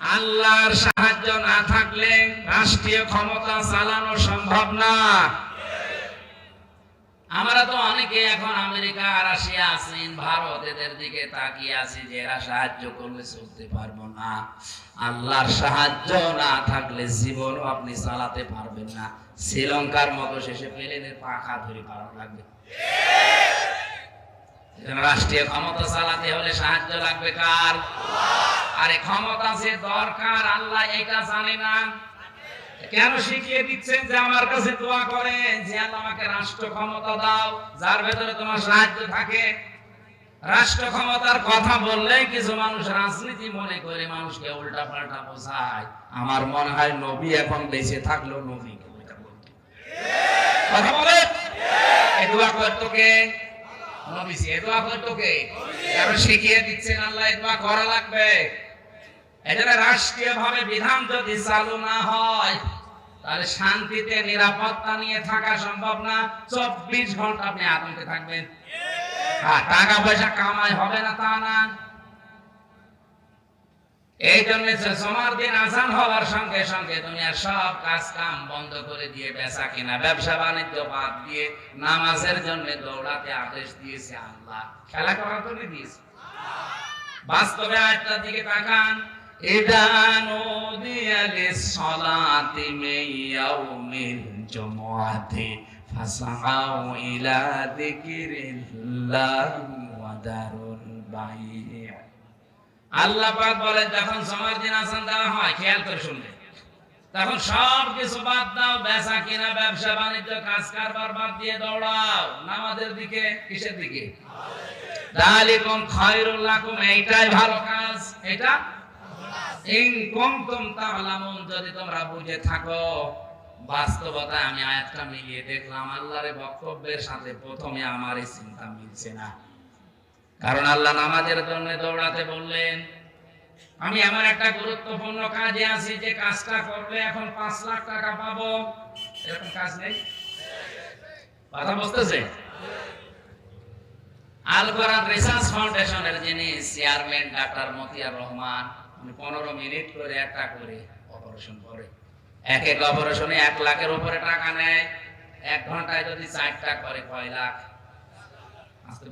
আল্লাহর সাহায্য না থাকলে রাষ্ট্রীয় ক্ষমতা চালানো সম্ভব না। আমরা তো অনেকে এখন আমেরিকা রাশিয়া চীন ভারত এদের দিকে তাকিয়ে আছি যে এরা সাহায্য করলে চলতে পারব না। আল্লাহর সাহায্য না থাকলে জীবনও আপনি চালাতে পারবেন না। শ্রীলঙ্কার মতো শেষে প্লেনের পাখা ধরে পালন লাগবে। রাষ্ট্রীয় ক্ষমতা চালাতে হলে সাহায্য লাগবে কার? আরে ক্ষমতা যে দরকার, আল্লাহ এটা জানে না। কেন শিখিয়ে দিচ্ছেন যে আমার কাছে দোয়া করে যে আল্লাহ আমাকে রাষ্ট্র ক্ষমতা দাও, যার ভেতরে তোমার সাহায্য থাকে। রাষ্ট্র ক্ষমতার কথা বললে কিছু মানুষ রাজনীতি মনে করে, মানুষকে উল্টা পাল্টা বোঝায়। আমার মনে হয় নবী এখন বেঁচে থাকলেও নবী কথা বলে দোয়া করতো কে শিখিয়ে দিচ্ছেন আল্লাহ এই দোয়া করা লাগবে। এজন্য রাষ্ট্রীয় ভাবে বিধান যদি চালু না হয়, তাহলে শান্তিতে, নিরাপত্তা নিয়ে থাকা সম্ভব না। চব্বিশ ঘণ্টা আপনি আতঙ্কে থাকবেন। আর টাকা পয়সা কামাই হবে না তা না। এই জন্য সোমার দিন আসান হওয়ার সঙ্গে সঙ্গে দুনিয়ার সব কাজ কাম বন্ধ করে দিয়ে বেচা কিনা, ব্যবসা বাণিজ্য বাদ দিয়ে নামাজের জন্য দৌড়াতে আদেশ দিয়েছে আল্লাহ। খেলা করা জন্য দিয়েছে। বাস্তবে আটটার দিকে তাকান। ইদানো দিয়ালে সলাতি মেয়াউমিল জমাতে ফাসাও ইলা দিকিরিল্লাহ ওয়া দারুল আল্লাহ পাক বলেন, যখন সময়ের দিন আসান দেওয়া হয়, খেয়াল করে শুনবে। তখন সব কিছু বাদ দাও, বেচা কিনা, ব্যবসা, বাণিজ্য কাজ কারবার বাদ দিয়ে দৌড়াও। নামাজের দিকে, কিসের দিকে? দালিকুম খায়রুল লাকুম, এইটাই ভালো কাজ। এটা? ইন কুনতুম তা'লামুন, যদি তোমরা বুঝে থাকো। বাস্তবতা আমি আয়াতটা মিলিয়ে দেখলাম, আল্লাহর বক্তব্যের সাথে প্রথমে আমার চিন্তা মিলছে না। কারণ আল্লাহ নামাজের জন্য দৌড়াতে বললেন আমি আমার একটা গুরুত্বপূর্ণ কাজে আছি যে কাজটা করলে এখন পাঁচ লাখ টাকা পাবো। এরকম কাজ নেই? কথা বুঝতেছে? আল কোরআন রিসার্চ ফাউন্ডেশনের যিনি চেয়ারম্যান ডাক্তার মতিয়ার রহমান, উনি পনেরো মিনিট করে একটা করে অপারেশন করে। এক এক অপারেশনে এক লাখের উপরে টাকা নেয়। এক ঘন্টায় যদি চারটা করে কয় লাখ? আসতে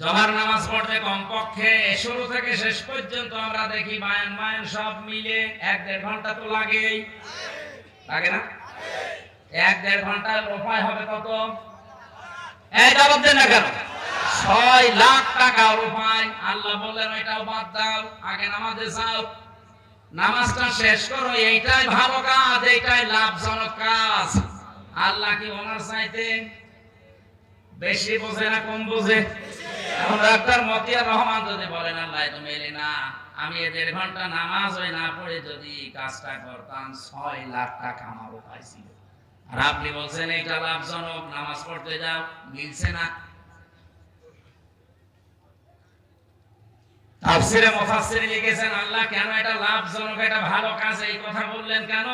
জমার নামাজ পড়তে কমপক্ষে শুরু থেকে শেষ পর্যন্ত আমরা দেখি বায়ান বায়ান সব মিলে এক দেড় ঘণ্টা তো লাগেই। লাগে না? এক দেড় ঘণ্টার উপায় হবে কত? ছয় লাখ টাকা উপায় আল্লাহ ওইটাও বাদ দাও, আগে নামাজটা শেষ করো, এইটাই ভালো কাজ লাভজনক কাজ। আল্লাহ কি ওনার চাইতে বেশি বোঝে না কম বোঝে? ডাক্তার মতিয়ার রহমান যদি বলেন, আল্লাহ, তুমি এলে না। আমি এ দেড় ঘণ্টা নামাজ না পড়ে যদি কাজটা করতাম, ছয় লাখ টাকা আর আপনি বলছেন, এইটা লাভজনক, নামাজ পড়তে যাও, মিলছে না। তাফসিরে মুফাসসিরে লিখেছেন, আল্লাহ, কেন এটা লাভজনক, এটা ভালো কাজ? এই কথা বললেন কেন?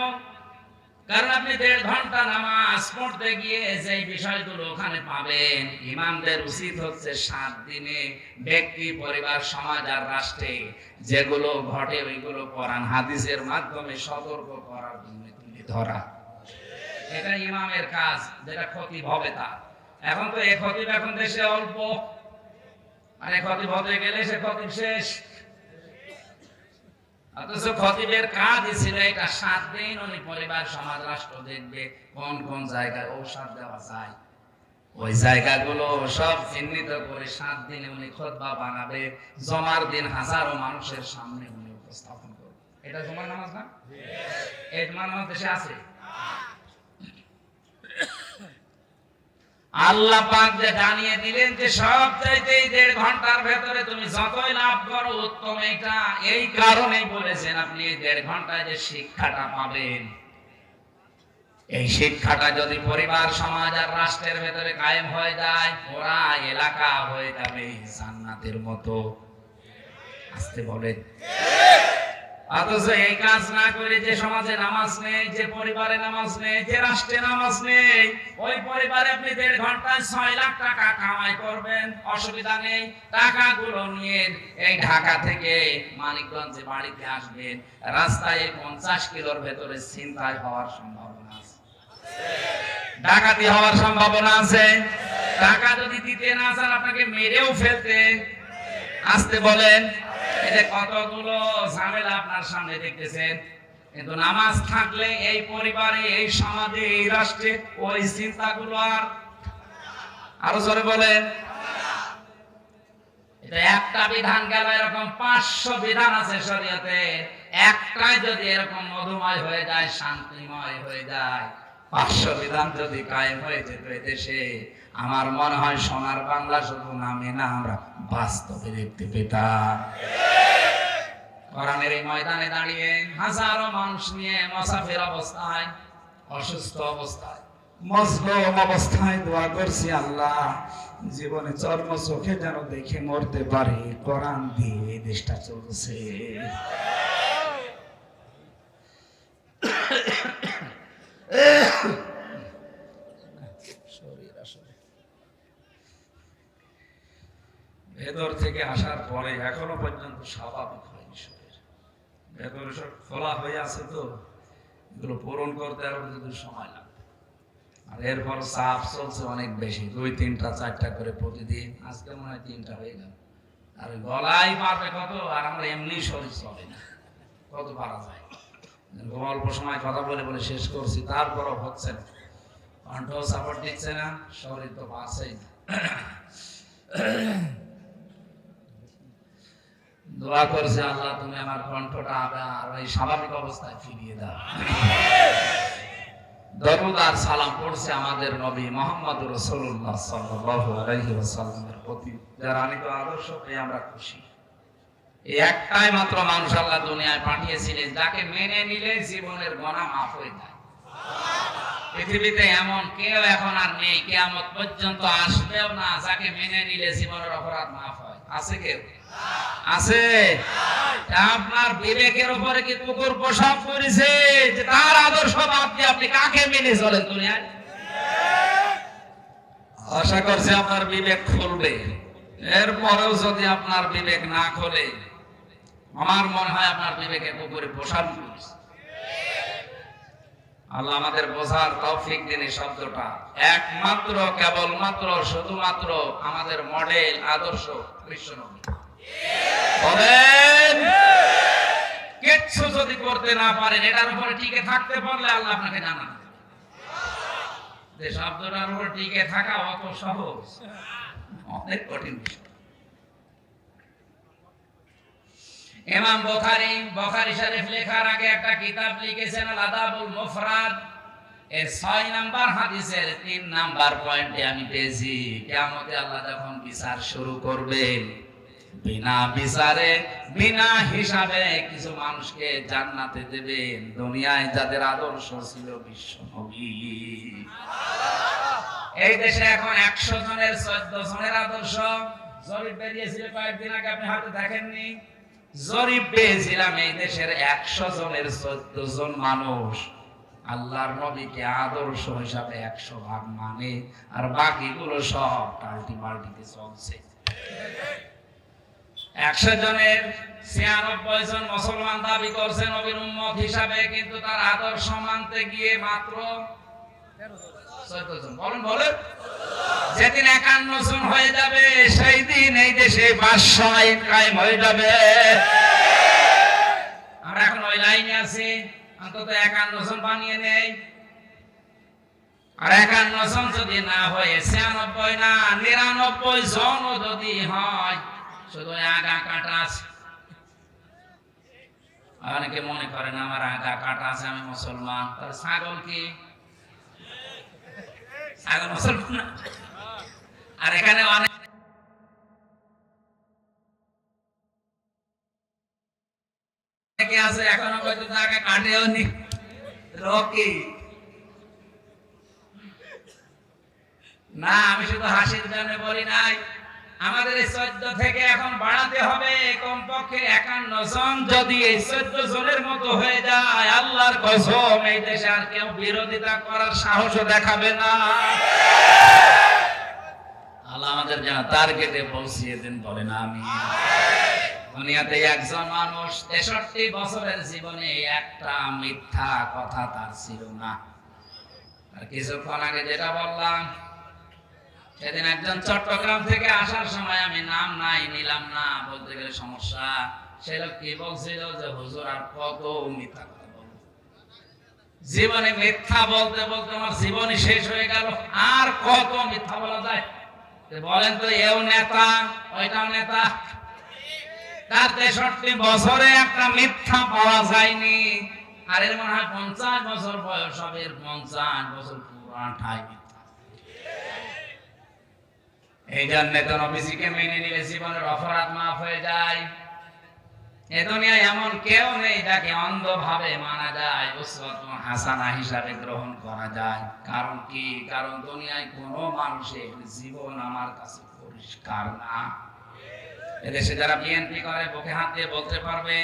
কারণ আপনি দেড় ঘণ্টা নামাজ পড়তে গিয়ে যে বিষয়গুলো ওখানে পাবেন, ইমামদের উচিত হচ্ছে সাত দিনে ব্যক্তি, পরিবার, সমাজ আর রাষ্ট্রে যেগুলো ঘটে ওইগুলো কোরআন হাদিসের মাধ্যমে সতর্ক করার জন্য তুলে ধরা। এটা ইমামের কাজ, যেটা ক্ষতি হবে তা। এখন তো এ খতিব এখন দেশে অল্প। মানে খতিব হতে গেলে সে খতিব শেষ। অথচ খতিবের কাজ ছিল এটা সাত দিন উনি পরিবার সমাজ রাষ্ট্র দেখবে কোন কোন জায়গায় ঔষধ দেওয়া যায়। ওই জায়গাগুলো সব চিহ্নিত করে সাত দিনে উনি খোদবা বানাবে জমার দিন হাজারো মানুষের সামনে উনি উপস্থাপন করবে। এটা জমার নামাজ না? এটা নামাজ দেশে আছে? আল্লাহ পাক যে জানিয়ে দিলেন যে সব চাইতে এই দেড় ঘণ্টার ভেতরে তুমি যতই লাভ করো উত্তম এটা। এই কারণেই বলেছেন আপনি এই দেড় ঘন্টায় যে শিক্ষাটা পাবেন। এই শিক্ষাটা যদি পরিবার, সমাজ আর রাষ্ট্রের ভেতরে কায়েম হয়ে যায়, পুরা এলাকা হয়ে যাবে জান্নাতের মতো। আসতে বলেন। অথচ এই কাজ না করে যে সমাজে নামাজ নেই, যে পরিবারে নামাজ নেই, যে রাষ্ট্রে নামাজ নেই, ওই পরিবারে আপনি দেড় ঘন্টায় ছয় লাখ টাকা কামাই করবেন, অসুবিধা নেই। টাকাগুলো নিয়ে এই ঢাকা থেকে মানিকগঞ্জে বাড়িতে আসবেন রাস্তায় পঞ্চাশ কিলোর ভেতরে ছিনতাই হওয়ার সম্ভাবনা আছে। ডাকাতি হওয়ার সম্ভাবনা আছে। টাকা যদি দিতে না চান, আপনাকে মেরেও ফেলতে। আসতে বলেন। এই কতগুলো ঝামেলা আপনার সামনে দেখতেছেন, কিন্তু নামাজ থাকলে এই পরিবারে, এই সমাজে, এই রাষ্ট্রে ওই চিন্তাগুলো আর আরও জোরে বলেন। একটা বিধান গেল, এরকম পাঁচশো বিধান আছে শরীয়তে। একটাই যদি এরকম মধুময় হয়ে যায়, শান্তিময় হয়ে যায়। পাঁচশো বিধান যদি কায়েম হয়ে যেত আমার মনে হয় সোনার বাংলা শুধু নামে না আমরা বাস্তবে দেখতে পেতাম। কোরআনের এই ময়দানে দাঁড়িয়ে হাজারো মানুষ নিয়ে অবস্থায়, অসুস্থ অবস্থায়, মজলুম অবস্থায় দোয়া করছি আল্লাহ, জীবনে চর্ম চোখে যেন দেখে মরতে পারে, কোরআন দিয়ে এই দেশটা চলছে। শরীর আসলে ভেতর থেকে আসার পরে এখনও পর্যন্ত স্বাভাবিক হয়নি শরীর ভেতরে সব খোলা হয়ে আছে তো, এগুলো পূরণ করতে আরও যদি সময় লাগবে। আর এরপর চাপ চলছে অনেক বেশি, দুই, তিনটা, চারটা করে প্রতিদিন। আজকে মনে হয় তিনটা হয়ে গেল। আর গলাই পারবে কত, আর আমরা এমনি শরীর চলে না। কত পারা যায়। অল্প সময় কথা বলে বলে শেষ করছি, তারপরও হচ্ছে না। কণ্ঠ সাপোর্ট দিচ্ছে না, শরীর তো পারছেই না। দোয়া করছে আল্লাহ, তুমি আমার কণ্ঠটা আবার ওই স্বাভাবিক অবস্থায় ফিরিয়ে দাও। দরুদ আর সালাম পড়ছে আমাদের নবী মোহাম্মদ রসুল্লাহ সাল্লাল্লাহু আলাইহি ওয়াসাল্লামের প্রতি। যার আনিত আদর্শ পেয়ে আমরা খুশি। এই একটাই মাত্র মানুষ আল্লাহ দুনিয়ায় পাঠিয়েছিলেন, যাকে মেনে নিলে জীবনের গণা মাফ হয়ে যায়। পৃথিবীতে এমন কেউ এখন আর নেই, কেয়ামত পর্যন্ত আসবেও না, যাকে মেনে নিলে জীবনের অপরাধ মাফ হয়। আছে কেউ আছে। আপনার বিবেকের উপরে কি কুকুর প্রসব করেছে? যে তার আদর্শ বাদ আপনি কাকে মেনে চলেন দুনিয়ায়? আশা করছি আপনার বিবেক খুলবে। এরপরেও যদি আপনার বিবেক না খোলে, আমার মনে হয় আপনার বিবেকে কুকুরে প্রসাদ করেছে। আল্লাহ আমাদের বোঝার তৌফিক দিন এই শব্দটা। একমাত্র, কেবলমাত্র, শুধুমাত্র আমাদের মডেল, আদর্শ বলেন, কিচ্ছু যদি করতে না পারেন, এটার উপরে টিকে থাকতে পারলে আল্লাহ আপনাকে জানান যে শব্দটার উপর টিকে থাকা অত সহজ, অনেক কঠিন বিষয়। ইমাম বুখারী বুখারী শরীফ লেখার আগে একটা কিতাব লিখেছেন আদাবুল মুফরাদ। এর ছয় নাম্বার হাদিসের তিন নাম্বার পয়েন্টে আমি পেয়েছি, কিয়ামতে আল্লাহ যখন বিচার শুরু করবেন বিনা বিচারে, বিনা হিসাবে কিছু মানুষকে জান্নাতে দেবেন দুনিয়ায় যাদের আদর্শ ছিল বিশ্ব নবী এই দেশে এখন একশো জনের, চোদ্দ জনের আদর্শ। জরিপ বেরিয়েছিল কয়েকদিন আগে, আপনি হয়তো দেখেননি। জরিপ পেয়েছিলাম এই দেশের একশো জনের চোদ্দ জন মানুষ। আল্লাহর নবীকে আদর্শ হিসাবে একশো ভাগ মানে আর বাকিগুলো সব টাল্টি মাল্টিতে চলছে। একশো জনের ছিয়ানব্বই জন মুসলমান দাবি করছে নবীর উম্মত হিসাবে, কিন্তু তার আদর্শ মানতে গিয়ে মাত্র যেদিন একান্ন জন হয়ে যাবে, সেই দিন এই দেশে হয়ে যাবে। আমরা এখন ওই লাইনে আছি, অন্তত একান্ন জন বানিয়ে নেই। আর একান্ন জন যদি না হয়ে, ছিয়ানব্বই না, নিরানব্বই জনও যদি হয়, শুধু আগা কাটা আছে। অনেকে মনে করেন, আমার আগা কাটা আছে, আমি মুসলমান। তাহলে ছাগল কি? ছাগল মুসলমান না? আর এখানে অনেক আছে, এখনও পর্যন্ত তাকে কাটেও নি। রকি। না, আমি শুধু হাসির জন্য বলি নাই। আমাদের এই চোদ্দ থেকে এখন বাড়াতে হবে, কমপক্ষে একান্ন জন। যদি এই চোদ্দ জনের মতো হয়ে যায়, আল্লাহর কসম, এই দেশে আর কেউ বিরোধিতা করার সাহসও দেখাবে না। আল্লাহ আমাদের যেন টার্গেটে পৌঁছিয়ে দেন বলেন আমি দুনিয়াতে একজন মানুষ তেষট্টি বছরের জীবনে একটা মিথ্যা কথা তার ছিল না। আর কিছুক্ষণ আগে যেটা বললাম সেদিন একজন চট্টগ্রাম থেকে আসার সময় আমি নাম নাই, নিলাম না, বলতে গেলে সমস্যা। সে লোক কি বলছিল যে, হুজুর, আর কত মিথ্যা কথা বলব? জীবনে মিথ্যা বলতে বলতে আমার জীবনই শেষ হয়ে গেল। আর কত মিথ্যা বলা যায়? বলেন তো, এও নেতা, ওইটাও নেতা। তার তেষট্টি বছরে একটা মিথ্যা পাওয়া যায়নি। আর এর মনে হয় পঞ্চাশ বছর বয়স হবে পঞ্চাশ বছর পুরাঠাই মিথ্যা। এই জন্য তো নবীজিকে মেনে নিলে জীবনের অপরাধ মাফ হয়ে যায়। এ দুনিয়ায় এমন কেউ নেই যাকে অন্ধভাবে মানা যায় উসওয়াতুন হাসানা হিসাবে গ্রহণ করা যায়। কারণ কি? কারণ দুনিয়ায় কোনো মানুষের জীবন আমার কাছে পরিষ্কার না। এদেশে যারা বিএনপি করে, বুকে হাত দিয়ে বলতে পারবে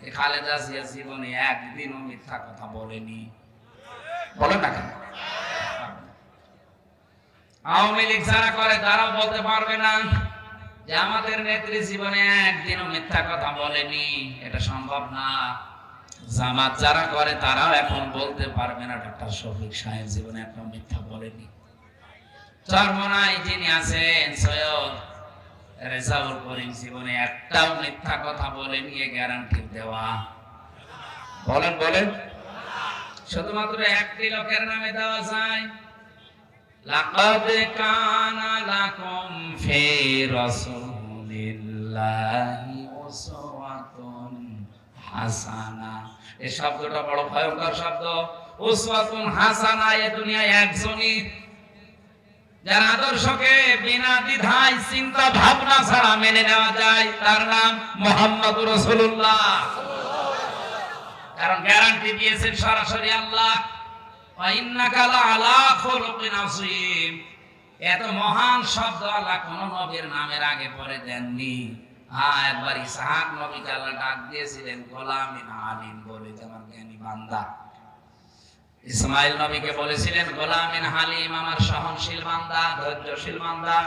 যে খালেদা জিয়া জীবনে একদিনও মিথ্যা কথা বলেনি। বলেন না কেন? আওয়ামী লীগ যারা করে, তারাও বলতে পারবে না যে আমাদের নেত্রী জীবনে একদিনও মিথ্যা কথা বলেনি। এটা সম্ভব না। জামাত যারা করে, তারাও এখন বলতে পারবে না ডক্টর শফিক সাহেব জীবনে একটা মিথ্যা বলেনি। চরমনাই যিনি আছেন, সৈয়দ রেজাউল করিম জীবনে একটাও মিথ্যা কথা বলে নিয়ে গ্যারান্টি দেওয়া। বলেন বলেন। শুধুমাত্র একটি লোকের নামে দেওয়া যায়। লাকাদ কানা লাকুম ফি রাসূলিল্লাহি উসওয়াতুন হাসানা। এই শব্দটা বড় ভয়ঙ্কর শব্দ। উসওয়াতুন হাসানা এ দুনিয়ায় একজনই। যার আদর্শকে বিনা দ্বিধায় চিন্তা ভাবনা ছাড়া মেনে নেওয়া যায়, তার নাম মোহাম্মদ রসুল্লাহ কারণ গ্যারান্টি দিয়েছেন সরাসরি আল্লাহ। এত মহান শব্দ আল্লাহ কোন নবীর নামের আগে পরে দেননি। হ্যাঁ একবার ইসহাক নবীকে আল্লাহ ডাক দিয়েছিলেন, গোলামিন আলিম বলে, যে আমার জ্ঞানী বান্দা। ইসমাইল নবীকে বলেছিলেন, গোলামিন হালিম আমার সহনশীল বান্দা, ধৈর্যশীল বান্দা।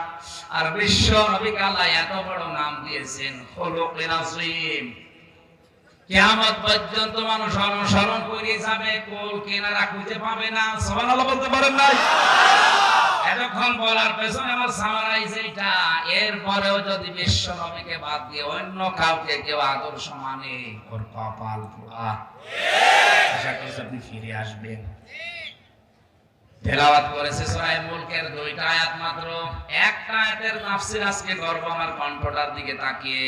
আর বিশ্ব নবীকে আল্লাহ এত বড় নাম দিয়েছেন আযীম। কিয়ামত পর্যন্ত মানুষ অনুসরণ করে যাবে, কোল কেনারা খুঁজে পাবে না। সুবহানাল্লাহ বলতে পারেন নাই? এতক্ষণ বলার পেছনে আমার সামারাইজ এইটা এরপরেও যদি বিশ্ব নবীকে বাদ দিয়ে অন্য কাউকে কেউ আদর্শ মানে ওর কপাল পোড়া আশা করছি আপনি ফিরে আসবেন। করেছে মুলকের দুইটা আয়াত মাত্র। একটা আয়াতের তাফসীর আজকে আমার কণ্ঠটার দিকে তাকিয়ে।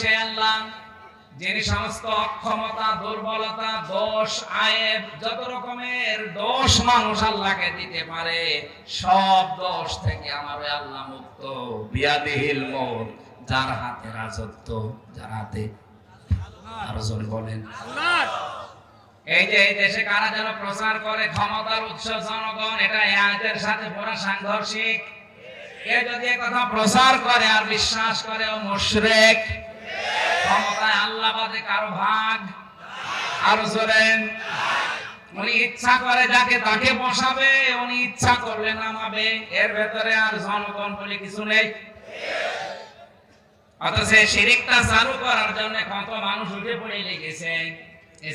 সে আল্লাহ যিনি সমস্ত অক্ষমতা, দুর্বলতা, দোষ, আয়েব, যত রকমের দোষ মানুষ আল্লাহকে দিতে পারে, সব দোষ থেকে আমার আল্লাহ মুক্ত। বিয়াদিহিল মোর যার হাতে রাজত্ব, যার হাতে আরও জোরে বলেন। এই যে এই দেশে কারা যেন প্রচার করে ক্ষমতার উৎস জনগণ, এটা সাথে সাংঘর্ষিক। কেউ যদি কথা প্রচার করে আর বিশ্বাস করে, ও মুশরিক ক্ষমতায় আল্লাহ বাদে কারও ভাগ। আরও জোরেন উনি ইচ্ছা করে যাকে তাকে বসাবে, উনি ইচ্ছা করলে নামাবে। এর ভেতরে আর জনগণ বলে কিছু নেই। অথচ শিরিকটা চালু করার জন্য কত মানুষ উঠে পড়ে লেগেছে।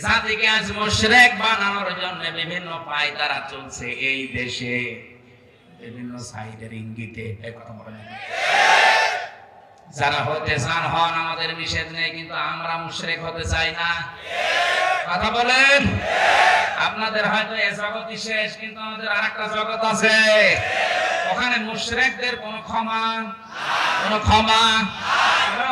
জাতিকে আজ মুশরিক বানানোর জন্য বিভিন্ন পায়তারা চলছে এই দেশে। বিভিন্ন সাইডের ইঙ্গিতে কথা বলে যারা হতে চান হন, আমাদের নিষেধ নেই, কিন্তু আমরা মুশরিক হতে চাই না। কথা বলেন? আপনাদের হয়তো এ জগৎই শেষ, কিন্তু আমাদের আরেকটা জগৎ আছে। ওখানে মুশরিকদের কোনো ক্ষমা কোনো ক্ষমা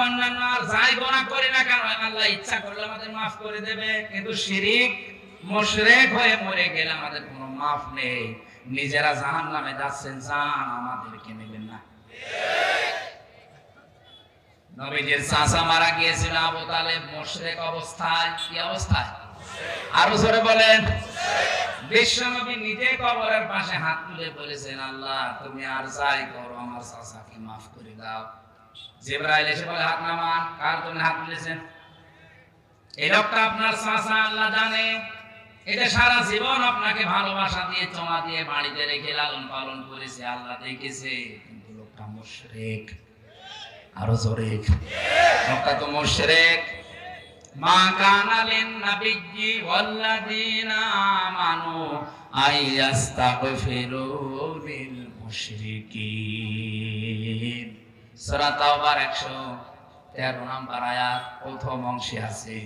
অন্যান্য আর যাই গোনা করি না কেন আল্লাহ ইচ্ছা করলে আমাদের মাফ করে দেবে, কিন্তু শিরিক, মুশরিক হয়ে মরে গেলে আমাদের কোনো মাফ নেই। নিজেরা জাহান নামে যাচ্ছেন, জান আমাদেরকে নেবেন না। নবীজির চাচা মারা গিয়েছিল আবু তালেব, মুশরিক অবস্থায়। কি অবস্থায়? আরও জোরে বলেন। বিশ্বনবী নিজে কবরের পাশে হাত তুলে বলেছেন, আল্লাহ, তুমি আর যাই করো, আমার মাফ করে দাও। এসে বলে, হাত কার তুমি হাত তুলেছেন? এই লোকটা আপনার চাচা, আল্লাহ জানে। এটা সারা জীবন আপনাকে ভালোবাসা দিয়ে চমা দিয়ে বাড়িতে রেখে লালন পালন করেছে, আল্লাহ দেখেছে। কিন্তু লোকটা মুশরিক। আরও জোরে। লোকটা তো মুশরিক। মা কানা লিন নাবিয়্যি ওয়াল্লাযীনা আমানু আইয়াস্তাগফিরু লিল মুশরিকিন। সূরা তাওবার 113 নম্বর আয়াত, প্রথম অংশে আছে,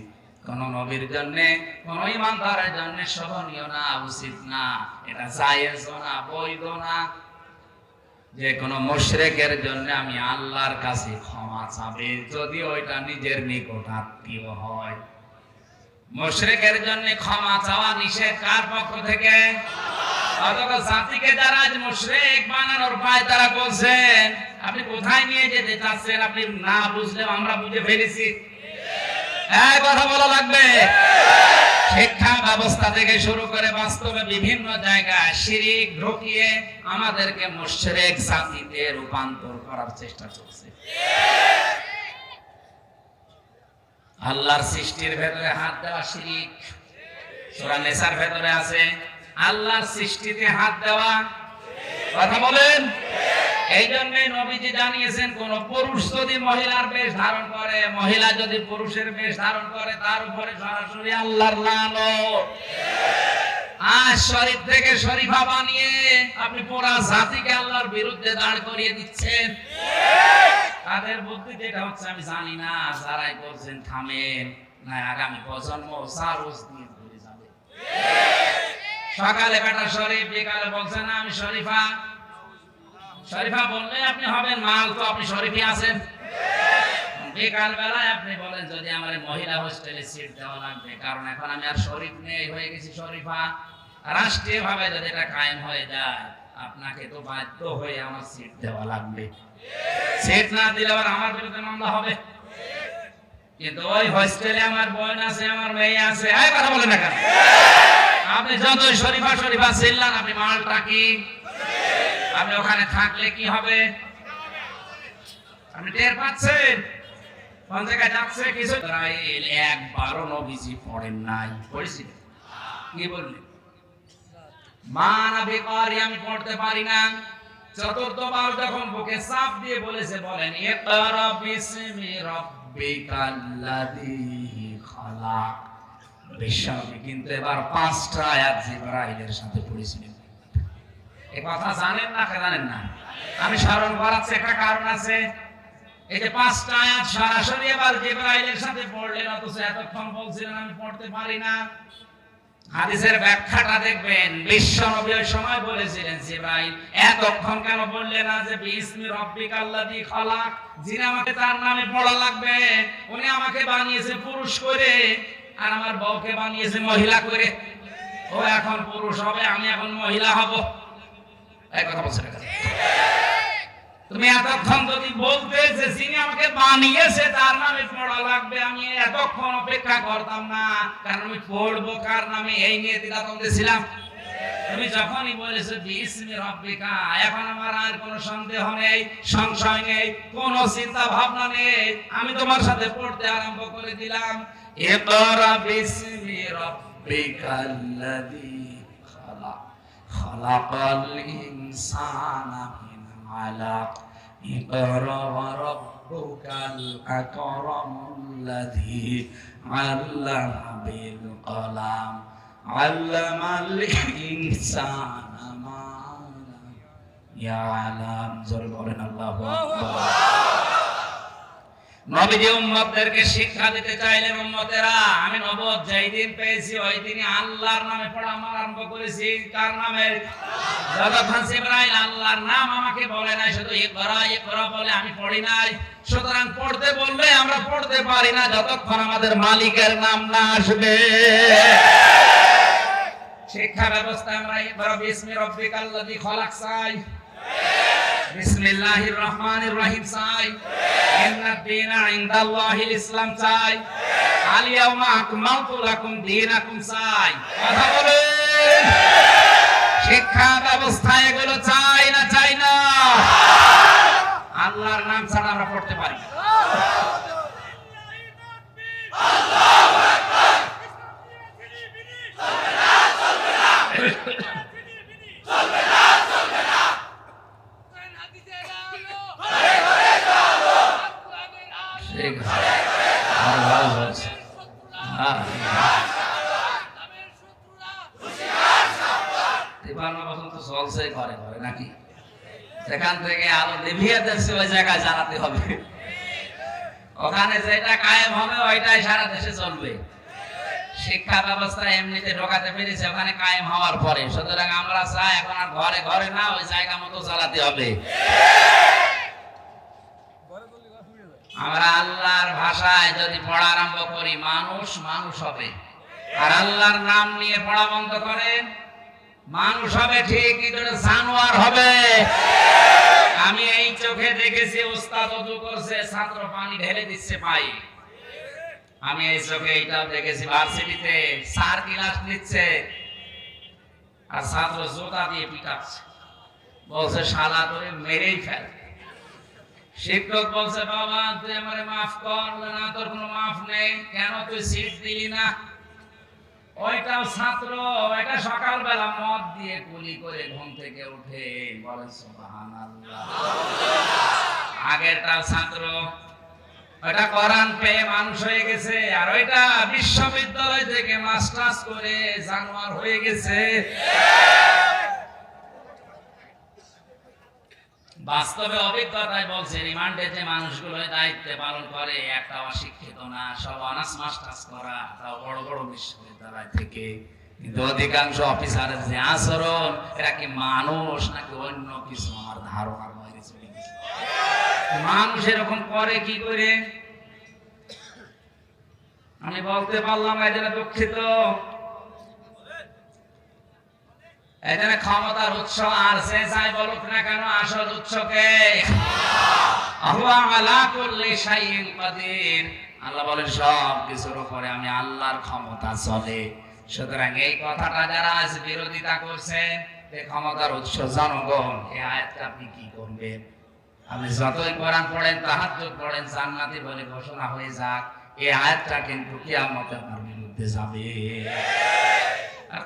কোন নবীর জন্য, কোন ইমানদারের জন্য শোভনীয় না, উচিত না। এটা জায়েজ না, বৈধ না। যে কোনো মুশরিকের জন্য আমি আল্লাহর কাছে ক্ষমা চাবে। যদি ওইটা নিজের নিকট আত্মীয় হয়, মুশরিকের জন্য ক্ষমা চাওয়া নিষেধ কার পক্ষ থেকে? অথচ জাতিকে যারা বানানোর পায় তারা বলছেন, আপনি কোথায় নিয়ে যেতে চাচ্ছেন? আপনি না বুঝলেও আমরা বুঝে ফেলেছি। এই কথা বলা লাগবে। শিক্ষা ব্যবস্থা থেকে শুরু করে বাস্তবে বিভিন্ন জায়গায় শিরিক ঢুকিয়ে আমাদেরকে মুশরিক জাতিতে রূপান্তর করার চেষ্টা চলছে। আল্লাহর সৃষ্টির ভেতরে হাত দেওয়া শিরিক। সূরা নেসার ভেতরে আছে, আল্লাহর সৃষ্টিতে হাত দেওয়া। কথা বলেন? এই জন্য নবীজি জানিয়েছেন, কোন পুরুষ যদি মহিলার বেশ ধারণ করে, মহিলা যদি পুরুষের বেশ ধারণ করে, তার উপরে সরাসরি আল্লাহর লানত। আজ শরীফ থেকে শরীফা বানিয়ে আপনি পুরা জাতিকে আল্লাহর বিরুদ্ধে দাঁড় করিয়ে দিচ্ছেন। তাদের বুদ্ধি যেটা হচ্ছে, আমি জানি না, যারাই করছেন থামেন। না, আগামী প্রজন্ম সারুস দিয়ে ঘুরে যাবে। সকালে বেটা শরীফ, বিকালে বলছে, না, আমি শরীফা শরীফা বললে, আপনি হবেন মাল, তো আপনি শরীফই আছেন? বিকাল বেলায় আপনি বলেন, যদি আমার মহিলা হোস্টেলে সিট দেওয়া লাগবে, কারণ এখন আমি আর শরীফ নেই, হয়ে গেছি শরীফা। যদি এটা কায়েম হয়ে যায়, আপনাকে তো বাধ্য হয়ে আমার সিট দেওয়া লাগবে। সিট না দিলে আবার আমার কিন্তু ওই হোস্টেলে আমার বোন আছে, আমার মেয়ে আছে। কথা বলেন আপনি যতই শরীফা শরীফা ছিলেন আপনি মালটা কি? আপনি ওখানে থাকলে কি হবে? আপনি টের পাচ্ছেন? কোন জায়গায় যাচ্ছে কিছু? একবারও নবীজি পড়েন নাই। কি বললেন? বেকারি আমি পড়তে পারি না। যখন বুকে দিয়ে বলেছে, বলেন ইকরা বিসমি রাব্বিকাল্লাযী খালাক। কিন্তু এবার পাঁচটা আয়াত জিবরাইলের সাথে পড়েছিলেন এ কথা জানেন না জানেন না। আমি স্মরণ করাচ্ছি একটা কারণ আছে। এই যে পাঁচটা আয়াত সরাসরি এবার জিবরাইলের সাথে পড়লেন, অথচ এতক্ষণ বলছিলেন, আমি পড়তে পারি না। হাদিসের ব্যাখ্যাটা দেখবেন, বিশ্ব নবী ওই সময় বলেছিলেন, জিবরাইল, এতক্ষণ কেন বললে না যে, বিসমি রাব্বিকাল্লাযী খালাক যিনি আমাকে তার নামে পড়া লাগবে। উনি আমাকে বানিয়েছে পুরুষ করে, আর আমার বউকে বানিয়েছে মহিলা করে। ও এখন পুরুষ হবে, আমি এখন মহিলা হব। এই কথা বলছে তুমি এতক্ষণ যদি বলতে যে যিনি আমাকে বানিয়েছে, তার নামে পড়া লাগবে, আমি এতক্ষণ অপেক্ষা করতাম না। কারণ আমি পড়ব, কার নামে এই নিয়ে ছিলাম? তুমি যখনই বলেছ রব্বিকা এখন আমার আর কোনো সন্দেহ নেই, সংশয় নেই, কোনো চিন্তা ভাবনা নেই। আমি তোমার সাথে পড়তে আরম্ভ করে দিলাম। ইকরা বিসমি রব্বিকাল্লাযী। মিন আলাক ইকরা রাব্বুকাল আকরামুল্লাযী আল্লামা বিল কলাম আল্লামাল ইনসানা মা লাম ইয়ালাম জোরে বলেন আল্লাহু আকবার। শিক্ষা দিতে আমি নবদ পেয়েছি আল্লাহর নামে পড়া আরম্ভ করেছি। কার নামে? আল্লাহর নাম আমাকে বলে নাই, শুধু বলে আমি পড়ি নাই। সুতরাং পড়তে বললে আমরা পড়তে পারি না, যতক্ষণ আমাদের মালিকের নাম না আসবে। শিক্ষা ব্যবস্থা আমরা চাই। বিসমিল্লাহির রহমানির রহিম চাই। ইন্নাদ দীনা ইনদাল্লাহিল ইসলাম চাই। আল ইয়াউমা আকমালতু লাকুম দীনাকুম চাই। কথা বলেন। শিক্ষা ব্যবস্থা এগুলো চাই না চাই না? আল্লাহর নাম ছাড়া আমরা পড়তে পারি না। ঠিক আর ভালো নাকি সেখান থেকে আলো নিভিয়ে দেখছে ওই জায়গায় জানাতে হবে। ওখানে যেটা কায়েম হবে, ওইটাই সারা দেশে চলবে। শিক্ষা ব্যবস্থা এমনিতে ঢোকাতে পেরেছে, ওখানে কায়েম হওয়ার পরে। সুতরাং আমরা চাই এখন আর ঘরে ঘরে না, ওই জায়গা মতো চালাতে হবে। আমরা আল্লাহর ভাষায় যদি পড়া আরম্ভ করি, মানুষ মানুষ হবে। আর আল্লাহর নাম নিয়ে পড়া বন্ধ করেন, মানুষ হবে ঠিক জানোয়ার হবে। আমি এই চোখে দেখেছি ওস্তাদ অজু করছে, ছাত্র পানি ঢেলে দিচ্ছে পাই আমি এই চোখে এইটাও দেখেছি, ভার্সিটিতে সার ক্লাস নিচ্ছে, আর ছাত্র জোতা দিয়ে পিটাচ্ছে। বলছে, শালা করে মেরেই ফেল শিক্ষক বলছে, বাবা, তুই আমারে মাফ কর না, তোর কোনো মাফ নেই। কেন তুই সিট দিলি না? ওইটাও ছাত্র, ওইটা সকালবেলা মদ দিয়ে কুলি করে ঘুম থেকে উঠে বলে আগেরটাও ছাত্র, ওইটা কোরআন পেয়ে মানুষ হয়ে গেছে, আর ওইটা বিশ্ববিদ্যালয় থেকে মাস্টার্স করে জানোয়ার হয়ে গেছে। বাস্তবে অভিজ্ঞতায় বলছে রিমান্ডে যে মানুষগুলো দায়িত্বে পালন করে, একটা অশিক্ষিত না, সব অনার্স মাস্টার্স করা, তাও বড় বড় বিশ্ববিদ্যালয় থেকে। কিন্তু অধিকাংশ অফিসারের যে আচরণ, এরা কি মানুষ নাকি অন্য কিছু? আমার ধারণার বাইরে চলে গেছে। মানুষ এরকম করে কি করে? আমি বলতে পারলাম জন্য দুঃখিত। এখানে ক্ষমতার উৎস আর সে যাই বলুক না কেন আসল শাইইন কাদির। আল্লাহ বলেন, সব কিছুর উপরে আমি আল্লাহর ক্ষমতা চলে। সুতরাং এই কথাটা যারা আজ বিরোধিতা করছেন ক্ষমতার উৎস জনগণ এই আয়াতটা আপনি কি করবেন? আপনি যতই কোরআন পড়েন, তাহাজ্জুদ পড়েন, জান্নাতি বলে ঘোষণা হয়ে যাক এই আয়াতটা কিন্তু কিয়ামতে আপনার বিরুদ্ধে যাবে।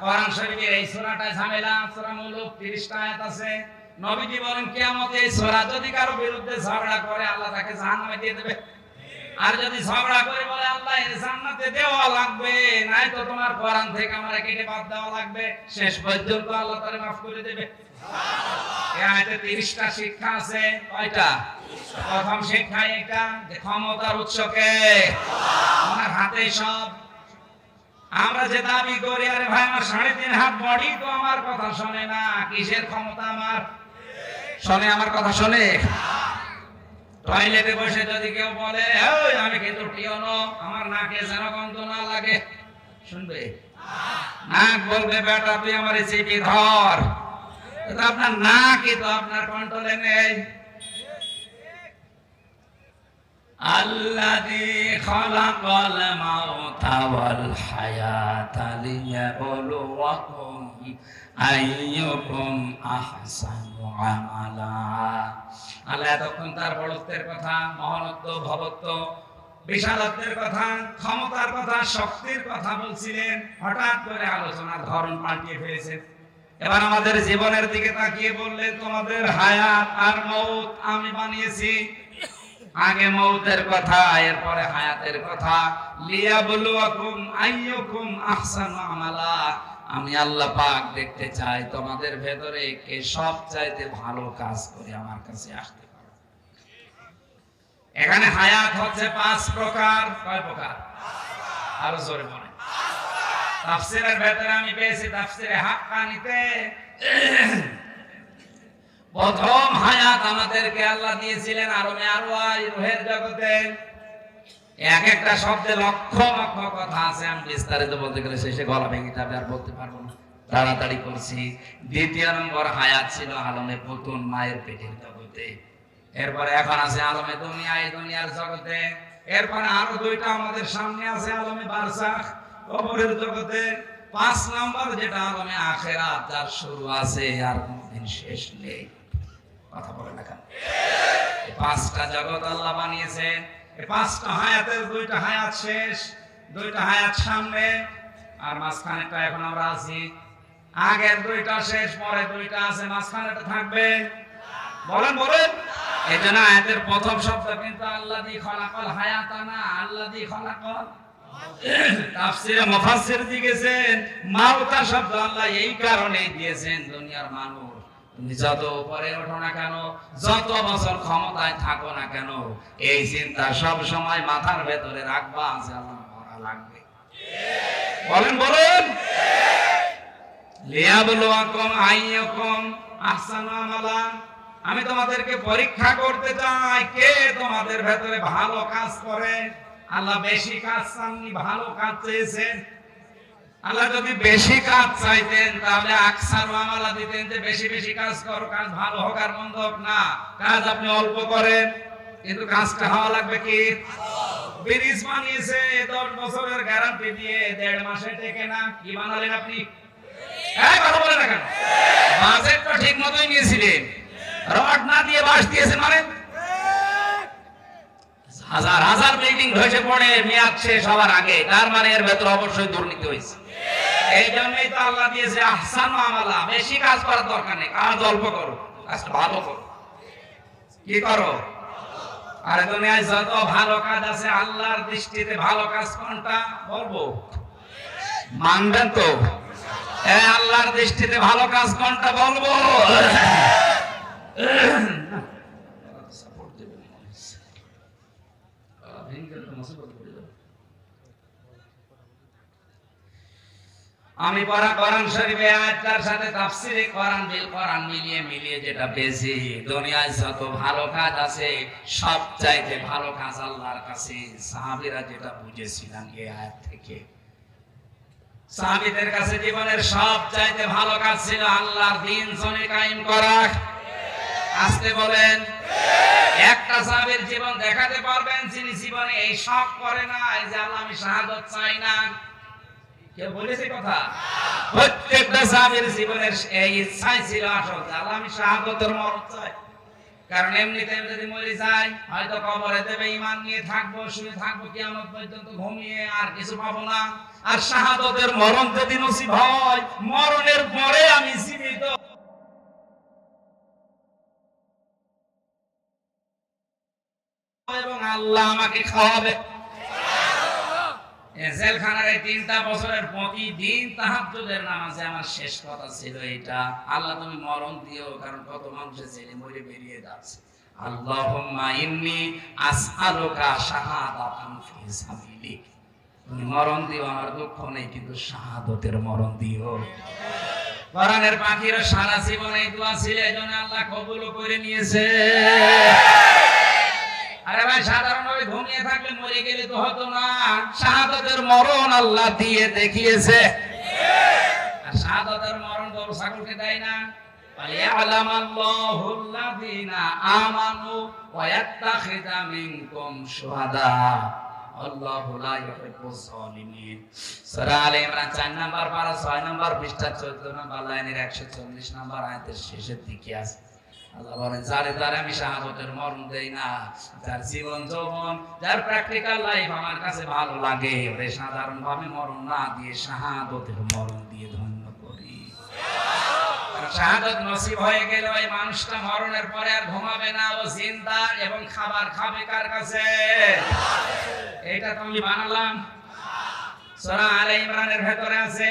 কোরআন শরীফের এই সূরাটা ঝামেলা, সূরা মুলুক 30 আয়াত আছে। নবীজি বলেন, কিয়ামতে এই সূরা যদি কারও বিরুদ্ধে ঝগড়া করে, আল্লাহ তাকে জাহান্নামে দিয়ে দেবে। আর যদি ঝগড়া করে বলে, আল্লাহ এর জান্নাতে দেওয়া লাগবে, নাই তো তোমার কোরআন থেকে আমরা কেটে বাদ দেওয়া লাগবে। শেষ পর্যন্ত আল্লাহ তারে করে দেবে। এই আয়াতে 30 শিক্ষা আছে। কয়টা? প্রথম শিক্ষা এটা ক্ষমতার উৎসকে। আমার হাতে সব। আমরা যে দাবি করি আরে ভাই আমার সাড়ে তিন হাত বডি তো আমার কথা শোনে না। কিসের ক্ষমতা আমার? শোনে আমার কথা শোনে? টয়লেটে বসে যদি কেউ বলে "ওই, আমি কিন্তু টিয়নো আমার নাকে যেন গন্ধ না লাগে। শুনবে? নাক বলবে বেটা তুই আমার চিপি ধর। আপনার নাকই তো আপনার কন্ট্রোলে নেই। الذي خلق الموت والحياة ليبلوكم أيكم أحسن عملا আল্লাহ এতক্ষণ তার বড়ত্বের কথা মহানত্ব ভবত্ব বিশালত্বের কথা ক্ষমতার কথা শক্তির কথা বলছিলেন হঠাৎ করে আলোচনার ধরন পাল্টিয়ে ফেলেছেন এবার আমাদের জীবনের দিকে তাকিয়ে বললেন তোমাদের হায়াত আর মৌত আমি বানিয়েছি আগে মৌতের কথা, এরপরে হায়াতের কথা। লিয়াবলুয়াকুম আইয়ুকুম আহসানু আমালা। আমি আল্লাহ পাক দেখতে চাই, তোমাদের ভেতরে কে সব চাইতে ভালো কাজ করে আমার কাছে আসতে এখানে হায়াত হচ্ছে পাঁচ প্রকার। কয় প্রকার? আরও জোরে বলেন। তাফসিরের ভেতরে আমি পেয়েছি তাফসিরে হাক্কানিতে। প্রথম হায়াত আমাদেরকে আল্লাহ দিয়েছিলেন আরমে আরওয়াই রুহের জগতে। এক একটা শব্দে লক্ষ লক্ষ কথা আছে, আমি বিস্তারিত বলতে গেলে শেষে গলা ভেঙে যাবে, আর বলতে পারব না। তাড়াতাড়ি করছি। দ্বিতীয় নম্বর হায়াত ছিল আলমে পুতুন মায়ের পেটের জগতে। এরপরে এখন আছে আলমে দুনিয়া, এই দুনিয়ার জগতে। এরপরে আরও দুইটা আমাদের সামনে আছে, আলমে বারসাখ কবরের জগতে। পাঁচ নাম্বার যেটা আলমে আখেরাত যার শুরু আছে আর কোনদিন শেষ নেই। কথা বলে না কেন? পাঁচটা জগৎ আল্লাহ বানিয়েছেন। পাঁচটা হায়াতের দুইটা হায়াত শেষ, দুইটা হায়াত সামনে। আর মাঝখানেরটা এখন আমরা আছি। আগের দুইটা শেষ পরে দুইটা আছে। মাঝখানেটা থাকবে? বলেন বলেন। এই জন্য আয়াতের প্রথম শব্দ কিন্তু আল্লাহ দি খলাকল হায়াতানা আল্লাহ দি খলাকল তাফসিরে মুফাসসির দিয়েছেন মাউতা শব্দ আল্লাহ এই কারণে দিয়েছেন দুনিয়ার মানুষ। তুমি যত উপরে ওঠো না কেন, যত বছর ক্ষমতায় থাকো না কেন, এই চিন্তা সব সময় মাথার ভেতরে রাখবা মরা লাগবে। বলেন বলেন। আমালা। আমি তোমাদেরকে পরীক্ষা করতে চাই, কে তোমাদের ভেতরে ভালো কাজ করে? আল্লাহ বেশি কাজ চাননি ভালো কাজ চেয়েছেন। আল্লাহ যদি বেশি কাজ চাইতেন তাহলে আকসার আমালা দিতেন যে বেশি বেশি কাজ করো কাজ ভালো হোক আর মন্দ হোক না। কাজ আপনি অল্প করেন কিন্তু কাজটা হওয়া লাগবে কি? ব্রিজ বানিয়েছে দশ বছরের গ্যারান্টি দিয়ে দেড় মাসে টেকে না। কি বানালেন আপনি? এই কথা বলে না কেন? বাজেট তো ঠিক মতোই নিয়েছিলেন। রড না দিয়ে বাস দিয়েছেন মানে হাজার হাজার বিল্ডিং ধসে পড়ে, মেয়াদ শেষ হওয়ার আগে। তার মানে এর ভেতর অবশ্যই দুর্নীতি হয়েছে। এই জন্যই তো আল্লাহ দিয়েছে, আহসান আমালা বেশি কাজ করার দরকার নেই। কাজ অল্প করো কাজটা ভালো করো। কি করো? আরে তুমি দুনিয়ায় যত ভালো কাজ আছে, আল্লাহর দৃষ্টিতে ভালো কাজ কোনটা বলব? মানবেন তো? আল্লাহর দৃষ্টিতে ভালো কাজ কোনটা বলব? আমি পড়া কোরআন শরীফে আয়াতটার সাথে তাফসিরে কোরআন দিল কোরআন মিলিয়ে মিলিয়ে যেটা পেয়েছি, দুনিয়ায় যত ভালো কাজ আছে সব চাইতে ভালো কাজ আল্লাহর কাছে। সাহাবীরা যেটা বুঝেছিলেন এই আয়াত থেকে। সাহাবীদের কাছে জীবনের সব চাইতে ভালো কাজ ছিল আল্লাহর দিন জনে কায়েম করা। আসতে বলেন, একটা সাহাবীর জীবন দেখাতে পারবেন যিনি জীবনে এই সব করে না এই যে আল্লাহ আমি শাহাদত চাই না। কেউ বলেছে কথা? প্রত্যেকটা সাহাবীর জীবনের এই ইচ্ছাই ছিল আসল আল্লাহ আমি শাহাদতের মরণ চাই। কারণ এমনিতে যদি মরে যাই, হয়তো কবরে দেবে ইমান নিয়ে থাকব, শুয়ে থাকব, কিয়ামত পর্যন্ত ঘুমিয়ে আর কিছু পাবো না। আর শাহাদতের মরণ যদি নসিব হয়, মরণের পরে আমি জীবিত। এবং আল্লাহ আমাকে খাওয়াবে। জেলখানার এই তিনটা বছরের প্রতিদিন তাহাজ্জুদের নামাজে আমার শেষ কথা ছিল এটা। আল্লাহ তুমি মরণ দিও, কারণ কত মানুষের জেলে মরে বেরিয়ে যাচ্ছে। আল্লাহুম্মা ইন্নী আসআলুকা শাহাদাতান ফি সাবিলিক তুমি মরণ দিও, আমার দুঃখ নেই, কিন্তু শাহাদতের মরণ দিও। কোরআনের পাখিরা সারা জীবন দোয়া ছিল এজন্য আল্লাহ কবুল করে নিয়েছে। আরে ভাই সাধারণভাবে ঘুমিয়ে থাকলে মরে গেলে তো হতো না শাহাদাতের মরণ আল্লাহ দিয়ে দেখিয়েছে আর শাহাদাতের মরণ গরু ছাগলকে দেয় না وَلِيَعْلَمَ اللَّهُ الَّذِينَ آمَنُوا وَيَتَّخِذَ مِنكُمْ شُهَدَاءَ আল্লাহ লা ইউহিব্বুজ জালিমিন সূরা আলে ইমরান 4 নাম্বার পারা 6 নাম্বার পৃষ্ঠা 14 নাম্বার লাইনের 140 নাম্বার আয়াতের শেষের দিকে আছে আল্লাহ বলেন, যারে যারে আমি শাহাদতের মরণ দেই না, যার জীবন যৌবন, যার প্র্যাকটিক্যাল লাইফ আমার কাছে ভালো লাগে, ওরে সাধারণ ভাবে মরণ না দিয়ে শাহাদতের মরণ দিয়ে ধন্য করি। শাহাদত নসিব হয়ে গেলে ওই মানুষটা মরণের পরে আর ঘুমাবে না, ও জিন্দা এবং খাবার খাবে কার কাছে? এটা তো আমি বানালাম। সূরা আলে ইমরানের ভেতরে আছে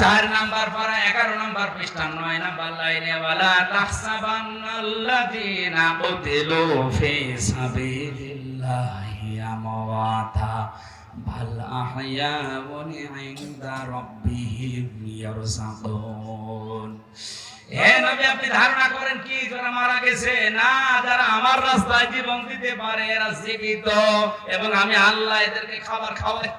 চার নাম্বার পারা, এগারো নাম্বার পৃষ্ঠা, নয় নাম্বার লাইনে, ওয়ালা তাহসাবান্নাল্লাযীনা কুতিলু ফি সাবিলিল্লাহি আমওয়াতা, বাল ইনদা হে নবী, আপনি ধারণা করেন কি? যারা মারা গেছে, না, যারা আমার রাস্তায় জীবন দিতে পারে, এরা জীবিত, এবং আমি আল্লাহ এদেরকে খাবার খাওয়াই